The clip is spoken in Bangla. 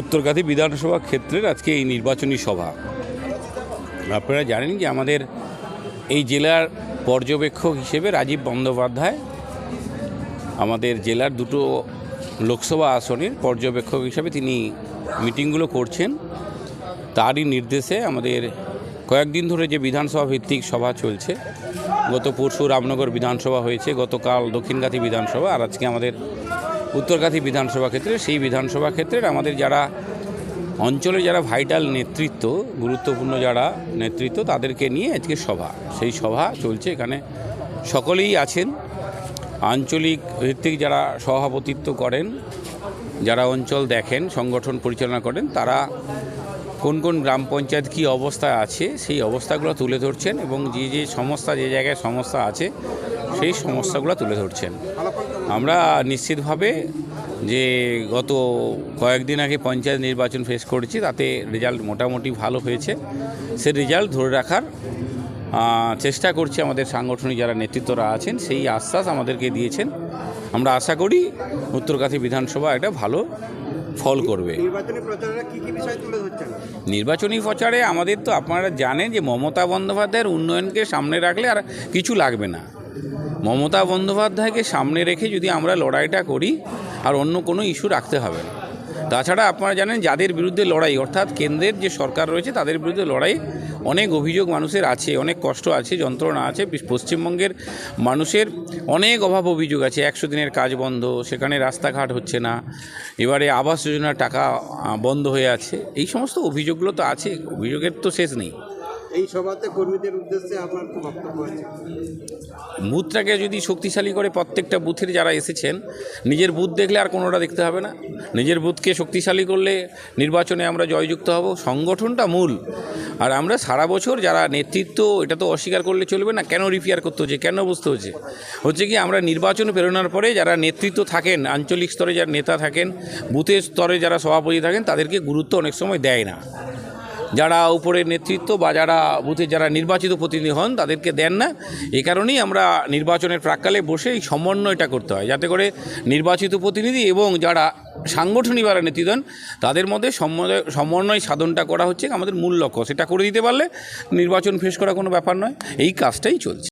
উত্তরকাথি বিধানসভা ক্ষেত্রের আজকে এই নির্বাচনী সভা। আপনারা জানেন যে আমাদের এই জেলার পর্যবেক্ষক হিসেবে রাজীব বন্দ্যোপাধ্যায় আমাদের জেলার দুটো লোকসভা আসনের পর্যবেক্ষক হিসেবে তিনি মিটিংগুলো করছেন। তারই নির্দেশে আমাদের কয়েকদিন ধরে যে বিধানসভা ভিত্তিক সভা চলছে, গত পরশু রামনগর বিধানসভা হয়েছে, গতকাল দক্ষিণকাথি বিধানসভা, আর আজকে আমাদের উত্তরকাথি বিধানসভা ক্ষেত্রে, সেই বিধানসভা ক্ষেত্রের আমাদের যারা অঞ্চলে যারা ভাইটাল নেতৃত্ব, গুরুত্বপূর্ণ যারা নেতৃত্ব, তাদেরকে নিয়ে আজকে সভা। সেই সভা চলছে এখানে। সকলেই আছেন। আঞ্চলিক ভিত্তিক যারা সভাপতিত্ব করেন, যারা অঞ্চল দেখেন, সংগঠন পরিচালনা করেন, তারা কোন কোন গ্রাম পঞ্চায়েত কী অবস্থায় আছে, সেই অবস্থাগুলো তুলে ধরছেন এবং যে যে সমস্যা, যে জায়গায় সমস্যা আছে, সেই সমস্যাগুলো তুলে ধরছেন। আমরা নিশ্চিতভাবে যে গত কয়েকদিন আগে পঞ্চায়েত নির্বাচন ফেস করেছি তাতে রেজাল্ট মোটামুটি ভালো হয়েছে। সে রেজাল্ট ধরে রাখার চেষ্টা করছি আমাদের সাংগঠনিক যারা নেতৃত্বরা আছেন সেই আশ্বাস আমাদেরকে দিয়েছেন। আমরা আশা করি উত্তরকাথি বিধানসভা একটা ভালো ফল করবে। নির্বাচনী প্রচারেরা কি কি বিষয় তুলে ধরছেন? নির্বাচনী প্রচারে আমাদের তো আপনারা জানেন যে মমতা বন্দ্যোপাধ্যায়ের উন্নয়নকে সামনে রাখলে আর কিছু লাগবে না। মমতা বন্দ্যোপাধ্যায়কে সামনে রেখে যদি আমরা লড়াইটা করি, আর অন্য কোনো ইস্যু রাখতে হবে না। তাছাড়া আপনারা জানেন যাদের বিরুদ্ধে লড়াই, অর্থাৎ কেন্দ্রের যে সরকার রয়েছে, তাদের বিরুদ্ধে লড়াই অনেক অভিযোগ মানুষের আছে, অনেক কষ্ট আছে, যন্ত্রণা আছে। পশ্চিমবঙ্গের মানুষের অনেক অভাব অভিযোগ আছে। একশো দিনের কাজ বন্ধ, সেখানে রাস্তাঘাট হচ্ছে না, এবারে আবাস যোজনার টাকা বন্ধ হয়ে আছে। এই সমস্ত অভিযোগগুলো তো আছে, অভিযোগের তো শেষ নেই। এই সভাতে কর্মীদের উদ্দেশ্যে আপনার বক্তব্য আছে? বুথটাকে যদি শক্তিশালী করে প্রত্যেকটা বুথের যারা এসেছেন, নিজের বুথ দেখলে আর কোনোটা দেখতে হবে না। নিজের বুথকে শক্তিশালী করলে নির্বাচনে আমরা জয়যুক্ত হব। সংগঠনটা মূল। আর আমরা সারা বছর যারা নেতৃত্ব, এটা তো অস্বীকার করলে চলবে না, কেন রিপেয়ার করতে হচ্ছে, কেন বুঝতে হচ্ছে? হচ্ছে কি, আমরা নির্বাচন প্রেরণার পরে যারা নেতৃত্ব থাকেন, আঞ্চলিক স্তরে যারা নেতা থাকেন, বুথের স্তরে যারা সভাপতি থাকেন, তাদেরকে গুরুত্ব অনেক সময় দেয় না। যারা উপরের নেতৃত্ব বা যারা বুথের যারা নির্বাচিত প্রতিনিধি হন, তাদেরকে দেন না। এ কারণেই আমরা নির্বাচনের প্রাককালে বসে এই সমন্বয়টা করতে হয়। যাতে করে নির্বাচিত প্রতিনিধি এবং যারা সাংগঠনিক যারা নেতৃত্ব দেন, তাদের মধ্যে সমন্বয় সমন্বয় সাধনটা করা হচ্ছে। আমাদের মূল লক্ষ্য, সেটা করে দিতে পারলে নির্বাচন ফেস করা কোনো ব্যাপার নয়। এই কাজটাই চলছে।